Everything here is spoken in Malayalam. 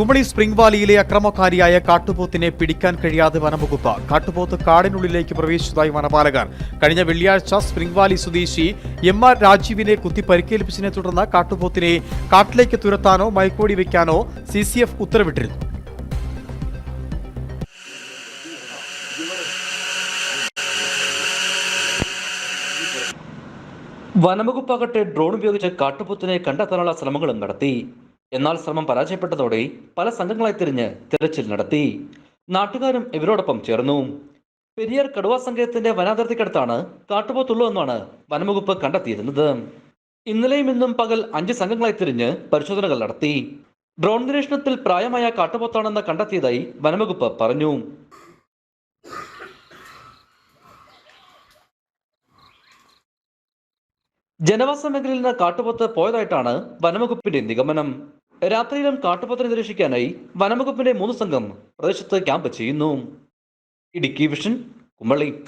കുമളി സ്പ്രിംഗ് വാലിയിലെ അക്രമകാരിയായ കാട്ടുപോത്തിനെ പിടിക്കാൻ കഴിയാതെ വനംവകുപ്പ് കാട്ടുപോത്ത് കാടിനുള്ളിലേക്ക് പ്രവേശിച്ചതായി വനപാലകർ. കഴിഞ്ഞ വെള്ളിയാഴ്ച സ്പ്രിംഗ് വാലി സ്വദേശി എം ആർ രാജീവിനെ കുത്തി പരിക്കേൽപ്പിച്ചതിനെ തുടർന്ന് കാട്ടുപോത്തിനെ കാട്ടിലേക്ക് തുരത്താനോ മൈക്കോടി വയ്ക്കാനോ സി സി എഫ് ഉത്തരവിട്ടിരുന്നു. വനംവകുപ്പാകട്ടെ ഡ്രോൺ ഉപയോഗിച്ച് കാട്ടുപോത്തിനെ കണ്ടെത്താനുള്ള ശ്രമങ്ങളും നടത്തി. എന്നാൽ ശ്രമം പരാജയപ്പെട്ടതോടെ പല സംഘങ്ങളായി തിരിഞ്ഞ് തിരച്ചിൽ നടത്തി. നാട്ടുകാരും ഇവരോടൊപ്പം ചേർന്നു. പെരിയാർ കടുവാ സങ്കേതത്തിന്റെ വനാതിർത്തിക്കടുത്താണ് കാട്ടുപോത്തുള്ളൂ എന്നാണ് വനംവകുപ്പ് കണ്ടെത്തിയിരുന്നത്. ഇന്നലെയും ഇന്നും പകൽ അഞ്ച് സംഘങ്ങളായി തിരിഞ്ഞ് പരിശോധനകൾ നടത്തി. ഡ്രോൺ നിരീക്ഷണത്തിൽ പ്രായമായ കാട്ടുപോത്താണെന്ന് കണ്ടെത്തിയതായി വനംവകുപ്പ് പറഞ്ഞു. ജനവാസ മേഖലയിൽ നിന്ന് കാട്ടുപോത്ത് പോയതായിട്ടാണ് വനംവകുപ്പിന്റെ നിഗമനം. രാത്രിയിലും കാട്ടുപത്രി നിരീക്ഷിക്കാനായി വനംവകുപ്പിന്റെ മൂന്ന് സംഘം പ്രദേശത്ത് ക്യാമ്പ് ചെയ്യുന്നു. ഇടുക്കി വിഷൻ കുമളി.